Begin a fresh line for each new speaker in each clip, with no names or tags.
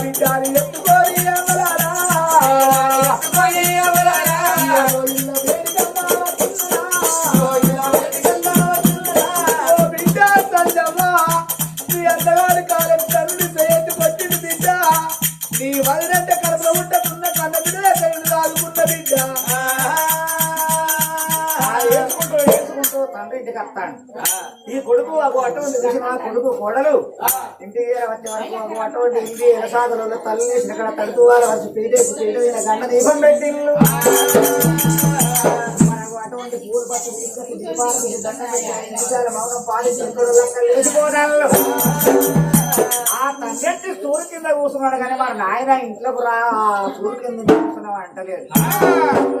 బిడ్డని ఎత్తుకొని ఎవరారా
ఎవరారా?
బిడ్డ సంజమ్మా, నీ అన్నగారి కాలం తల్లి చేయటి పట్టింది బిడ్డ. నీ వదినంటే కడుపులో ఉంటకున్న కన్న బిడ్డ కళ్ళు దాగుకున్న బిడ్డ.
ఆ ఏసుకుంటూ ఏసుకుంటూ తండ్రి ఇంటికి కొడుకు చూసిన కొడుకు కోడలు. ఇంటికి వచ్చే వరకు అటువంటి ఇంటి ఎరసాదులలో తల్లి ఇక్కడ తడుతూ వారు వచ్చి పీటేసి గంట దీపం మనకు అటువంటి పూలు దీపాలు మౌనం పాలించి ఇక్కడ ఆ తండ్రి సూర్యు కింద కూర్చున్నాడు కానీ మన నాయన ఇంట్లోకి రా. సూర్యు కింద కూర్చున్నావు అంటలేదు.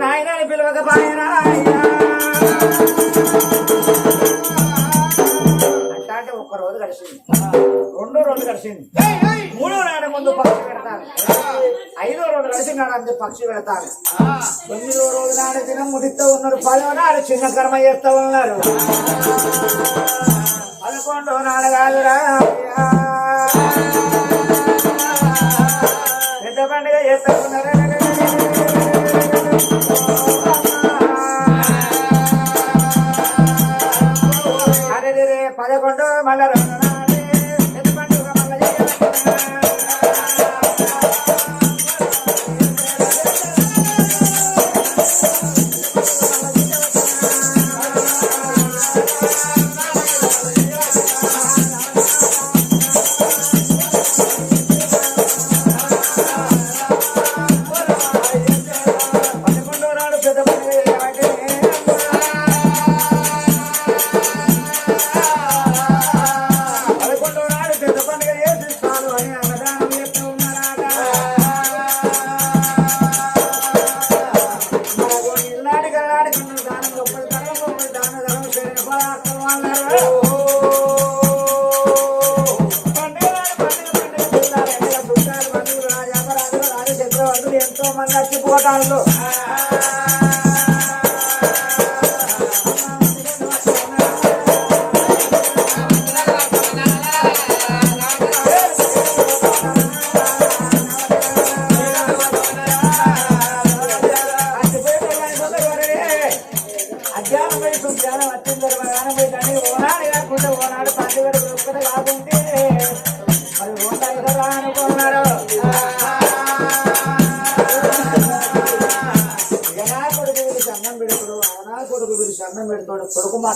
నాయన పిలవక పాయనా కలిసింది మూడో నాడు ముందు పక్షి పెడతాను ఐదో రోజు కలిసి నాడు పక్షి పెడతాను తొమ్మిదో రోజు నాడు దినం ముడితో ఉన్నారు. పదో నాడు చిన్న కర్మ చేస్తూ ఉన్నారు. పదకొండో నాడు కాదురా పెద్ద పండుగ చేస్తూ ఉన్నారు. అరే రే పదకొండు మళ్ళా Música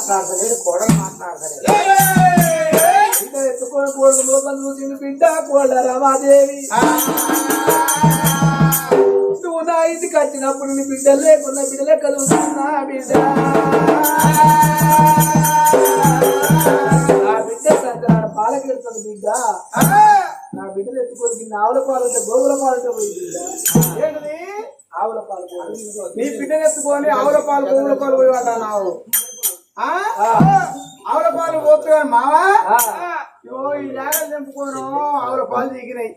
కొడుకు మాట్లాడతలేడు కోడలు మాట్లాడతలేడు.
బిడ్డ ఎత్తుకొని కోళ్ళు లోపల చూసింది బిడ్డ కోళ్ళ రమాదేవి. నువ్వు నా ఇంటికి వచ్చినప్పుడు నీ బిడ్డ లేకున్నా బిడ్డలే కలుగుతున్నా బిడ్డ? నా బిడ్డ సంతాన పాలకెడుతుంది బిడ్డ. నా బిడ్డలు ఎత్తుకొని ఆవుల పాలంటే గోవుల పాలంటే పోయి బిడ్డ. ఏంటిది? ఆవుల పాలు. నీ బిడ్డను ఎత్తుకొని ఆవుల పాలు గోవుల పాలు పోయి అంటున్నావు ఆ? ఆవుల పాలు పోతున్నా మావా? ఈ జాగ్రత్త తెంపుకోను ఆవుల పాలు దిగినాయి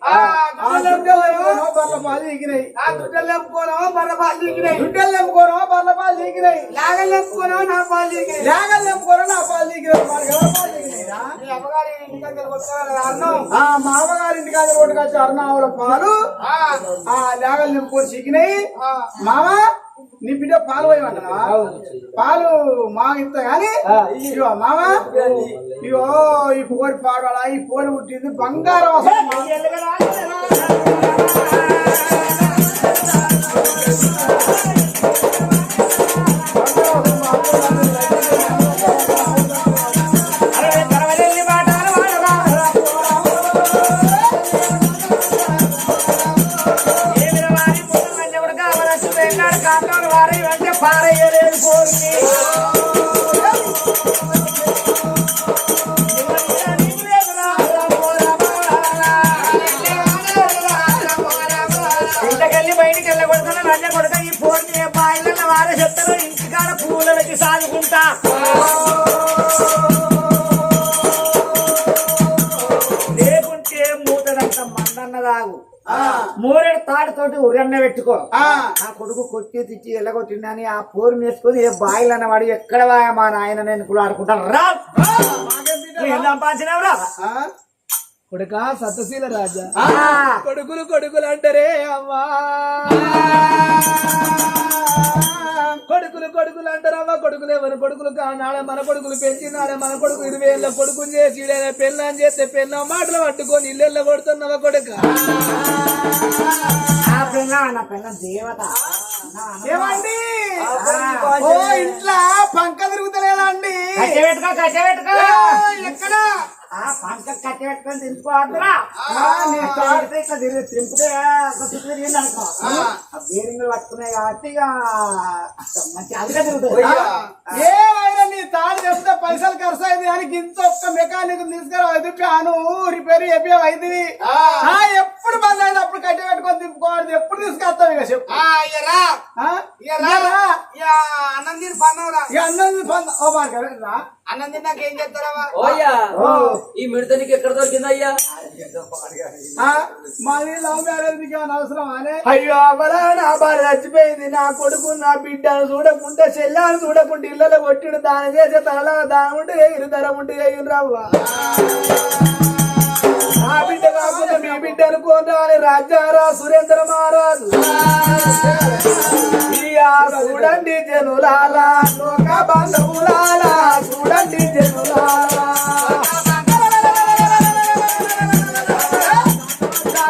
బర్ల పాలు దిగినాయి
దుడ్డలు తెంపుకోనో బర్ర పాలు దిగినాయి
దుడ్డలు తెంపుకోను బర్ల పాలు దిగినాయి
లాగలు తెంపుకోనో నా పాలు దిగినాయి
జాగ్రత్త తెంపుకోను నా పాలు దిగినాయి మనకి ఎవరి పాలు దిగినాయిరా?
మీ అమ్మగారి
మామగారి కొట్టుకొచ్చి అరుణావుల పాలు. ఆ. లేగలు నింపుకొని చిక్కినాయి మామ నీ బిడ్డ పాలు పోయమంటున్నా పాలు. మా ఇస్తా గాని? ఇగో మామ ఇగో ఈ పోరి పాడాలా ఈ పోరి పుట్టింది బంగారం
పెట్టుకో నా కొడుకు కొట్టి తిట్టి ఎల్లగొట్టిందని ఆ పోరు వేసుకొని ఏ బాయిలు అన్నవాడు ఎక్కడ వాయా మా నాయన నేను కూడా ఆడుకుంటాను. రా.
కొడుక సత్యశీల రాజా.
ఆ,
కొడుకులు కొడుకులు అంటారే అమ్మా. కొడుకులు కొడుకులు అంటారు అవ్వ కొడుకులు ఎవరు కొడుకులు కానాడ మన కొడుకులు పెంచినాడ మన కొడుకు ఇరవై ఏళ్ళ కొడుకుని చేసి పెళ్ళని చేస్తే పెళ్ళ మాటలు పట్టుకొని ఇల్లెళ్ళ కొడుతున్నావా కొడుక?
ఆ పిల్ల నా పిల్ల దేవత. నా అన్న-
ఏమండి?
ఆ,
ఓ ఇంట్లో పంక తిరుగుతలేదా అండి?
కట్టె పెట్టుకో కట్టె పెట్టుకో.
ఎక్కడ?
ఆ పంట కట్టె పెట్టుకొని తింపుకోవద్దురా నేను తాడితే ఇట్లా తిరిగి తింపితే ఒక చుట్టూ తిరిగింది అనుకో. ఆ. బీరింగ్ పట్టుకున్నాయి కాబట్టి ఇక మంచి అదిగా తిరుగుతుంది.
ఏమైనా నీ తాడు చెప్తే పైసలు ఖర్చు అయింది అని ఇంత ఒక్క మెకానిక్ తీసుకురా ఫ్యాను రిపేర్ చెప్పే అయింది. ఎప్పుడు బంద్ అయితే అప్పుడు కట్టి పెట్టుకొని తిప్పుకోవాలి ఎప్పుడు తీసుకొస్తావు ఇక చెప్పు.
ఇక రా.
ఆ?
ఇక
ఇక
రా.
రా.
ఇక అన్నం తిని పన్నవరా
ఇక అన్నం బంద్ ఓ మార్గం రా
అన్నం తిన్నాక ఏం చేస్తారా
ఓయ్యా ఈ మిడత నీకు ఎక్కడ దొరికిందయ్యా
లవ్ మ్యారేజ్ నీకు అవసరం అనే అయ్యో అవలా నా చచ్చిపోయింది నా కొడుకు నా బిడ్డను చూడకుంటే చెల్లాను చూడకుంటే ఇళ్ళలో కొట్టిడు దాని చేసే తల దాని ఉంటే ఎగిరి ధర ఉంటే ఎగిరి రవ్వ నా బిడ్డ కాకుండా మీ బిడ్డ అనుకోని రాజారా సురేంద్ర మహారాజు. చూడండి జనులాలా లోక బంధువులాలా చూడండి జనులాలా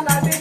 నది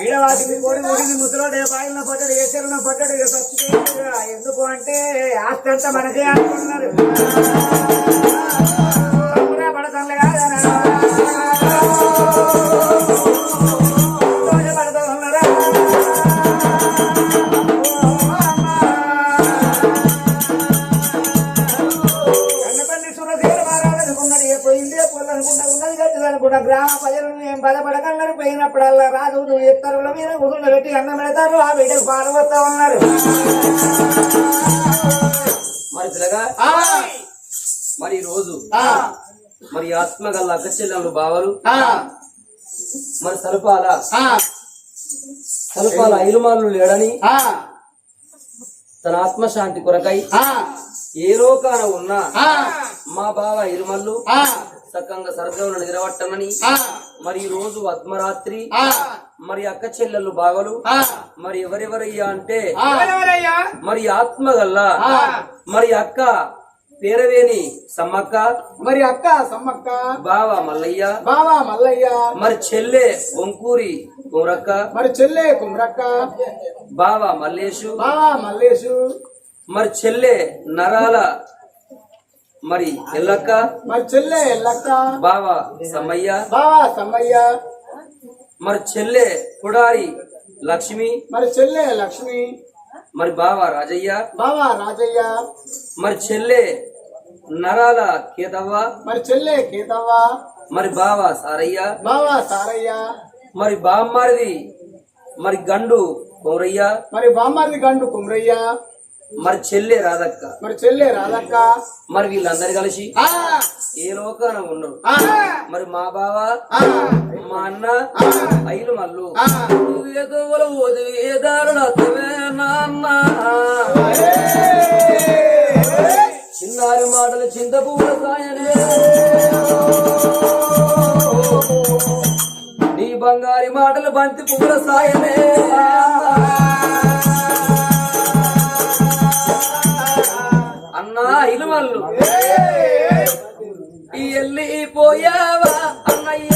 ఎక్కడ కోడి ముడికి ముసలోడు ఏ పడ్డాడు ఏ చెరువులో పడ్డాడు ఎందుకు అంటే ఆస్తి అంతా మనకే అనుకుంటున్నారు. తమ్ముడా పడతానులే కాదనా? ఉన్నది గ్రామ బలపడకన్నారు పోయినప్పుడల్లా రాజు ఎత్తరుల మీద పెట్టి అన్నం పెడతారు ఆ బిడ్డకు పాలు వస్తా ఉన్నారు.
మరి పిల్లగా మరి రోజు మరి ఆత్మ గల అక్కచెల్లెలు బావలు మరి సరుపాల సరుపాల ఐలుమాలు లేడని తన ఆత్మశాంతి కొరకై ఏ లోకాన ఉన్నా మా బావ ఇరుమల్లు సక్కంగా సర్గంలో నిలబట్టమని మరి ఈ రోజు అద్మరాత్రి మరి అక్క చెల్లెళ్ళు బావలు మరి ఎవరెవరయ్యా అంటే మరి ఆత్మ గల్లా మరి అక్క పేరవేని సమ్మక్క
మరి అక్క సమ్మక్క
బావ మల్లయ్య
బావా మల్లయ్య
మరి చెల్లె ఒంకూరి కోరక్క
మరి చెల్లె కుమ్రక్క
బావ మల్లేషు
బావా మల్లేషు
మరి చెల్లె నరాల మరి ఎల్లక్క?
మరి చెల్లె ఎల్లక్క?
బావ సమ్మయ్య?
బావా సమ్మయ్య?
మరి చెల్లె కుడారి లక్ష్మి?
మరి చెల్లె లక్ష్మి?
మరి బావ రాజయ్య?
బావా రాజయ్య?
మరి చెల్లె నరాల కేతవ్వ?
మరి చెల్లె కేతవ్వ?
మరి బావ సారయ్య?
బావా సారయ్య?
మరి బామ్మారిది మరి గండు కోరయ్య
మరి బామ్మారిది గండు కుమ్రయ్య?
మరి చెల్లె రాధక్క.
మరి చెల్లె రాధక్క.
మరి వీళ్ళందరూ కలిసి ఏ లోకాన ఉండరు.
ఆ,
మరి మా బావ మా అన్న ఐలు మల్లు. చిన్నారి మాటలు చింతపూల సాయనే. నీ బంగారి మాటలు బంతి పువ్వుల సాయనే. అన్నా ఇలుమల్లు ఎల్లి పోయావా అన్నయ్య?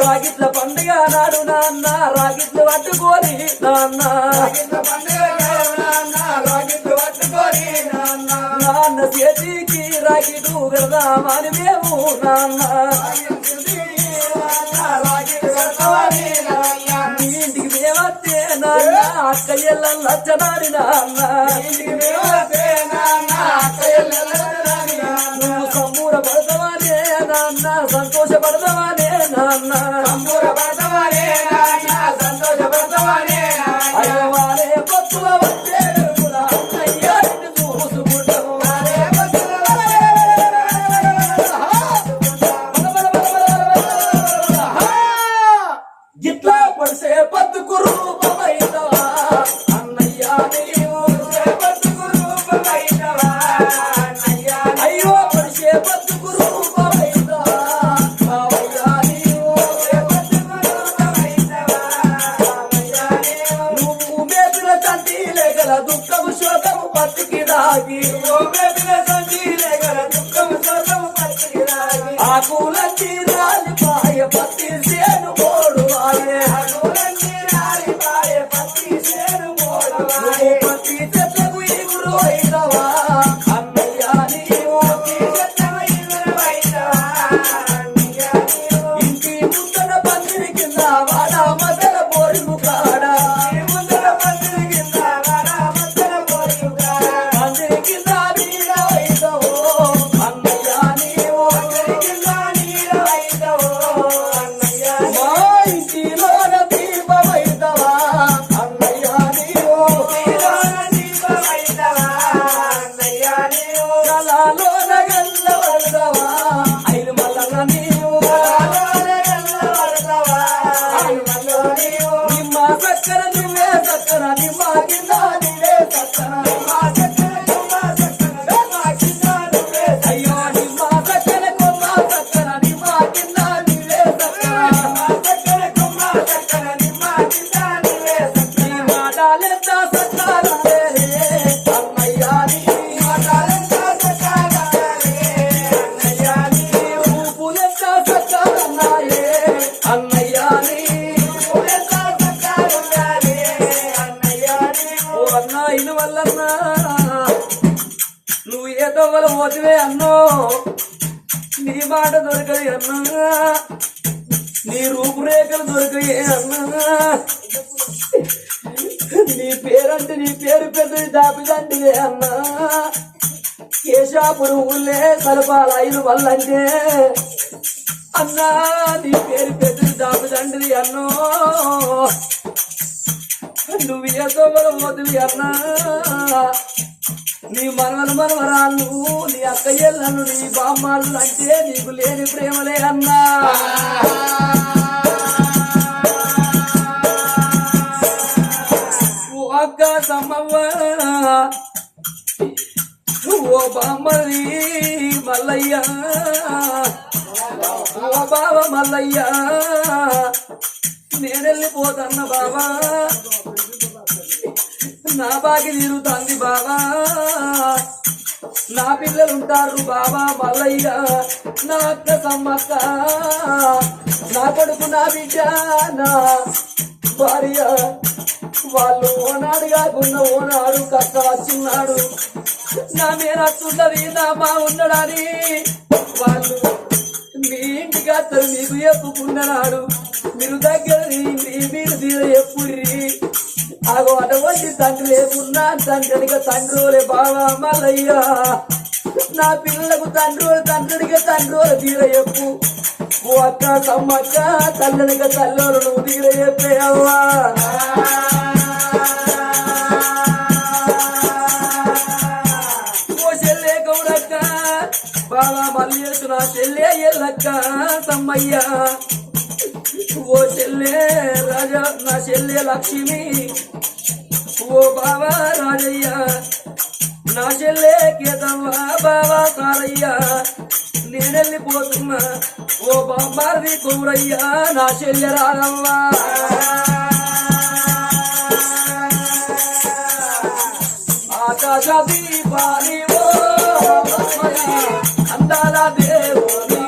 రాగిట్ల పండుగ నాడు నాన్న రాగిట్లు పట్టుకొని నాన్న. నాన్న చేతికి రాగిడు వెళదామని మేము నాన్న. ఇంటికి మేమత్తే నాన్న అక్క ఎల్ల లచ్చనాడి నాన్న. నువ్వు సంబూర పడతావానే నాన్న సంతోషపడతావానే నాన్న? అయ్యవారే పప్పుల వచ్చే వెలుగుల అన్నయ్య నిన్ను చూసుకుంటాము. గిట్లా పడిసే బతుకు రూపమైనవా నువ్వు ఏ పోతివే అన్నో. నీ మాట దొరకది అన్నా. నీ రూపురేఖలు దొరకయే అన్నా. నీ పేరంటే నీ పేరు పెద్దది దాపిదంటివే అన్నా. కేశాపురు ఊళ్ళే కలపాల ఐదు వల్లంటే అన్నా నీ పేరు పెద్దది దాపిదంటిది అన్నో. నువ్వు ఏ తోవల పోతువి అన్నా. నీ మనవలు మనవరాళ్ళు నీ అక్కయ్యలను నీ బామ్మాళ్ళు అంటే నీకు లేని ప్రేమలే అన్నా. ఓ అక్క సమ్మవ్వ ఓ బామ్మది మల్లయ్య. ఓ బావ మల్లయ్య నేనెళ్ళిపోతన్న బావా. నా బాగి తీరుతాంది బాబా నా పిల్లలు ఉంటారు బాబా మల్లయ్య. నా అక్క సమ్మక్క. నా కొడుకు నా బిడ్డ నా భార్య. వాళ్ళు ఓనాడు కాకుండా ఓనాడు కక్క వచ్చిన్నాడు నా మీద అత్తున్నది నా మా ఉండడని వాళ్ళు మీ ఇంటికి అత్తరు మీకు చెప్పుకున్నాడు మీరు దగ్గర మీరు తీర ఎప్పుడ్రి? ఆగో అటువంటి తండ్రి లేకున్నా తండ్రిగా తండ్రులే బావా మల్లయ్యా. నా పిల్లలకు తండ్రి తండ్రిగా తండ్రులు తీర చెప్పు ఓ అక్క సమ్మక్క తల్లనిగా తల్లోలు నువ్వు తీర చెప్పే బావా మల్లేసు నా చెల్లె ఎల్లక్క సమ్మయ్య. ఓ చెల్లె రాజా నా చెల్లె లక్ష్మి. ఓ బావా రాజయ్య నా చెల్లె కేతవ్వ బావా సారయ్య. నేనెళ్ళిపోతున్నా ఓ బామ్మారి కౌరయ్య నా చెల్లె రాగవ్వా ఆకాశ దీపాలి ఓ అందాల దేవుని.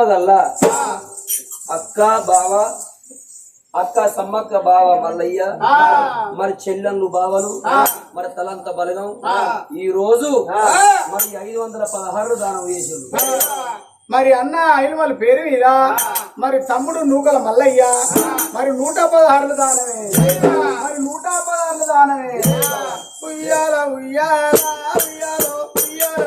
ఆత్మగల్ల అక్క బావ అక్క సమ్మక్క బావ మల్లయ్య మరి చెల్లెళ్ళు బావలు మరి తలంత బలగం. ఈ రోజు మరి ఐదు వందల పదహారు దానం చేసిండు.
మరి అన్న ఆయన వాళ్ళ పేరు మీద మరి తమ్ముడు నూకల మల్లయ్య మరి నూట పదహారులు దానమే మరి నూట పదహారులు దానమే ఉయ్యాల ఉయ్యాల ఉయ్యాలో ఉయ్యాల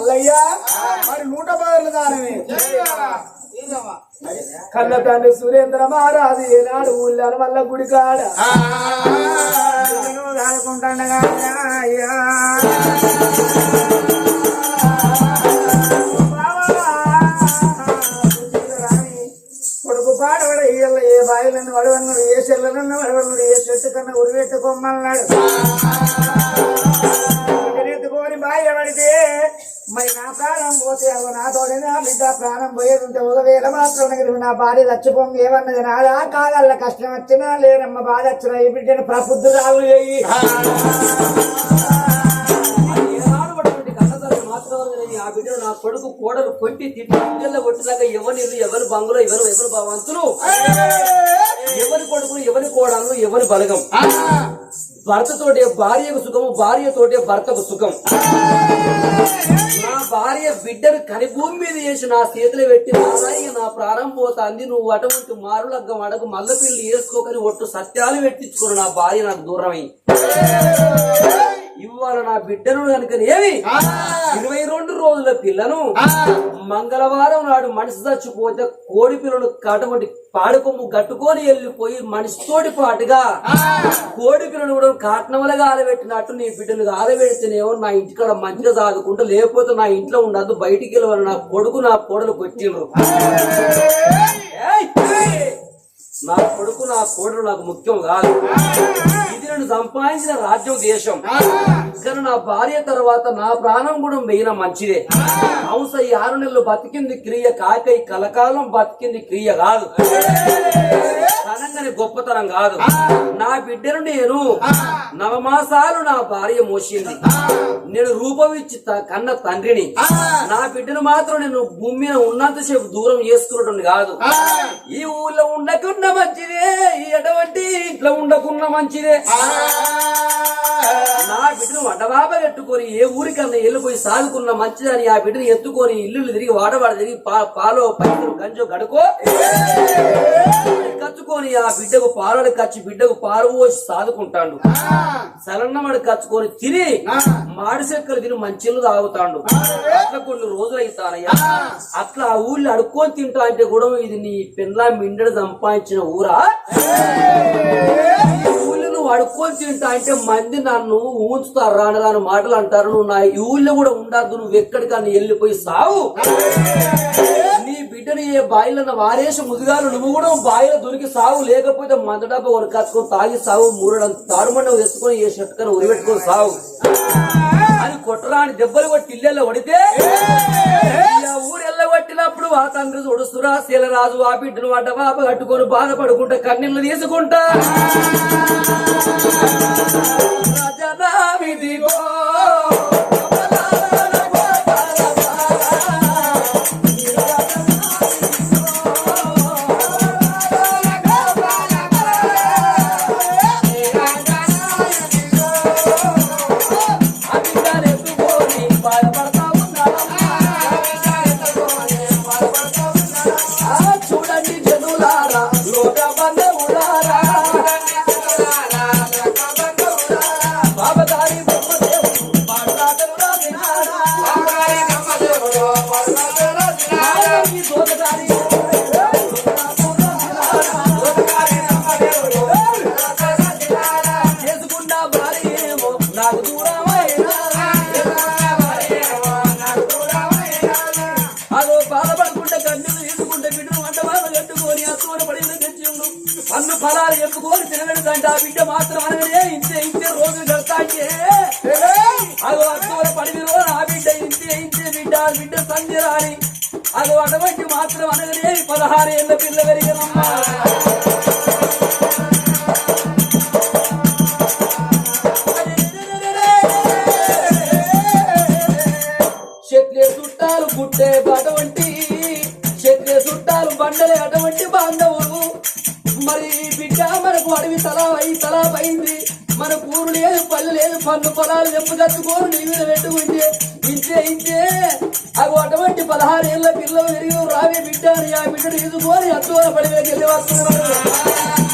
మల్లయ్యా. మరి నూట పదర్లు దానమే కన్న తండ్రి సురేంద్ర మహారాజు ఏనాడు ఊళ్ళాను మల్ల గుడి కాడ కొడుకు పాడవడ ఇయ్యాల ఏ బాయిలను వడవన్నాడు ఏ చెల్లెలను వడవన్నాడు ఏ చెట్టు కన్నా ఉరివెట్టుకోమన్నాడు ఎత్తుకొని బాయిల పడితే
మరి నా ప్రాణం పోతే అవ్వ నాతోనే నా బిడ్డ ప్రాణం పోయేది ఉంటే ఒకవేళ మాత్రం నా భార్య చచ్చిపోంగి ఏమన్నది? నాదా? కాదల్ల కష్టం వచ్చినా లేనమ్మ బాధ వచ్చినా ఈ బిడ్డను
కన్నతల్లి మాత్రం అనేది ఆ బిడ్డను నా కొడుకు కోడలు కొట్టి తిట్టి బిడ్డల్లో కొట్టినాక ఎవరి ఎవరి బంగులో ఎవరు ఎవరు భవంతులు ఎవరి కొడుకులు ఎవరి కోడలు ఎవరి బలగం? భర్తతోటే భార్యకు సుఖము భార్యతోటే భర్తకు సుఖం. నా భార్య బిడ్డను కనిభూమి మీద చేసి నా చేతులు పెట్టి నారాయి నా ప్రారంభం పోతాంది నువ్వు అటువంటి మారులగ్గం అడగు మల్ల వేసుకోకని ఒట్టు సత్యాలు పెట్టించుకుని నా భార్య నాకు దూరమై ఇవాళ నా బిడ్డను కనుక ఏమి? ఇరవై రెండు రోజుల పిల్లను మంగళవారం నాడు మనిషి చచ్చిపోతే కోడి పిల్లను కటువంటి పాడుకొమ్ము కట్టుకొని వెళ్ళిపోయి మనిషితోటి పాటుగా కోడి పిల్లను కూడా కాటనవలగా ఆలబెట్టినట్టు నీ బిడ్డను ఆలబెడితేనేమో నా ఇంటికాడ మంచిగా సాదుకుంటూ లేకపోతే నా ఇంట్లో ఉండద్దు బయటికి వెళ్ళవాలి నా కొడుకు నా కోడలు కొట్టిండ్రు! నా కొడుకు నా కోడలు నాకు ముఖ్యం కాదు. నేను సంపాదించిన రాజ్యం దేశం. కానీ నా భార్య తర్వాత నా ప్రాణం కూడా మెయిన మంచిదే. హంస ఈ ఆరు నెలలు బతికింది క్రియ కాక ఈ కలకాలం బతికింది క్రియ కాదు. ఘనంగానే గొప్పతనం కాదు. నా బిడ్డను నేను నవమాసాలు నా భార్య మోసింది. నేను రూపమిచ్చి త- కన్న తండ్రిని. నా బిడ్డను మాత్రం నేను భూమి మీద ఉన్నంతసేపు దూరం చేసుకున్నట్టు కాదు. ఈ ఊళ్ళో ఉండకున్న మంచిదే ఈ ఎటువంటి ఇంట్లో ఉండకున్న మంచిదే. నా బిడ్డను వడబాబ పెట్టుకొని ఏ ఊరికన్నా వెళ్ళిపోయి సాదుకున్న మంచిదని ఆ బిడ్డను ఎత్తుకొని ఇల్లు తిరిగి వాడవాడ తిరిగి పాలో పైసలు గంజో గడుకో. కచ్చుకొని ఆ బిడ్డకు పాలడు కచ్చి బిడ్డకు పాలు పోసి సాదుకుంటాడు. సలన్నమడి కచ్చుకొని తిని మాడి చెక్కలు తిని మంచిలు తాగుతాడు. అట్లా కొన్ని రోజులు అవుతానయ్యా అట్లా ఆ ఊళ్ళో అడుక్కొని తింటా అంటే కూడా ఇది నీ పిల్ల మిండడు సంపాదించిన ఊరా? పడుకొని తింటా అంటే మంది నన్ను ఊంచుతారు రాని మాటలు అంటారు. నువ్వు నా ఈ ఊళ్ళో కూడా ఉండద్దు నువ్వు ఎక్కడికన్నా వెళ్ళిపోయి సావు. నీ బిడ్డని ఏ బాయిలన్న వారేసి ముదిగాలు నువ్వు కూడా బాయిలో దొరికి సావు. లేకపోతే మంద డబ్బా ఒక తాగి సావు. మూరడంత తాడుమండ వేసుకొని ఏ షట్కను ఉరిపెట్టుకొని సావు. అని కొట్టరాని దెబ్బలు కొట్టి ఇల్లెల్లో కొడితే ఇలా ఊరు ఆ తండ్రి చూడుస్తురా శీలరాజు ఆ బిడ్డను అడ్డ పాప కట్టుకొని బాధపడుకుంటా కన్నీళ్ళు తీసుకుంటా. రజనామిదిగో ఫలాలు చెప్పుకొని తినగడుదంటే ఆ బిడ్డ మాత్రం అనగానే ఇంతే ఇంతే రోజు గడతాంటే అదో అత్తూర పడిన రోజు ఆ బిడ్డ ఇంతే ఇంతే బిడ్డ ఆ బిడ్డ సంధ్య రాని అదో అటువంటి మాత్రం అనగానే పదహారు ఏళ్ళ పిల్ల పెరిగినమ్మా పొలాలు నీ మీద పెట్టుకుంటే ఇంతే ఇంతే అవి అటువంటి పదహారు ఏళ్ళ పిల్లలు పెరిగిన రావే బిడ్డ అని ఆ బిడ్డను తీసుకొని అద్దూర పడివేకి వెళ్ళి వస్తున్నారు.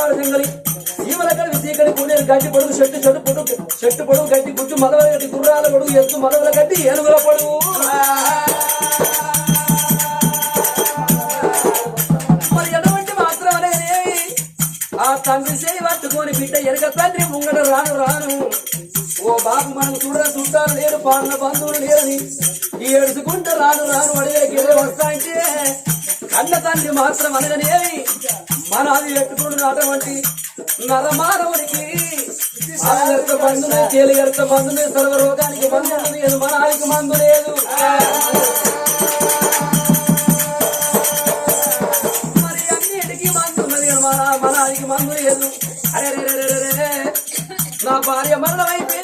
పులు పోట్లాడు దింగలి ఈవల కలిసి గడ్డి పొడుగు చెట్టు చెట్టు పొడుగు చెట్టు పొడుగు గడ్డి గుడ్డు మలవల గడ్డి గుర్రాల పొడుగు ఎత్తు మలవల గడ్డి ఏనుగుల పొడుగు. మరి ఎటువంటి మాత్రం అనేది ఆ తండ్రి చేయి పట్టుకొని బిడ్డ ఎరగ తండ్రి ముంగట రాను రాను. ఓ బాబు మనకు చూడ చుట్టాలు లేరు పాలన బంధువులు లేరని. ఈ ఏడుచుకుంటే రాను రాను అడిగేకి వస్తాయంటే కన్న తండ్రి మాత్రం అనగనేవి మన అది ఎట్టుకుని అటువంటి నరమానవునికి ఆగర్త బంధునే తేలిగర్త బంధునే సర్వరోగానికి మందు లేదు మన ఆడికి మందు లేదు. మరి అన్నిటికీ మందు ఉన్నది మన మన ఆడికి మందు లేదు. అరే నా భార్య మరణం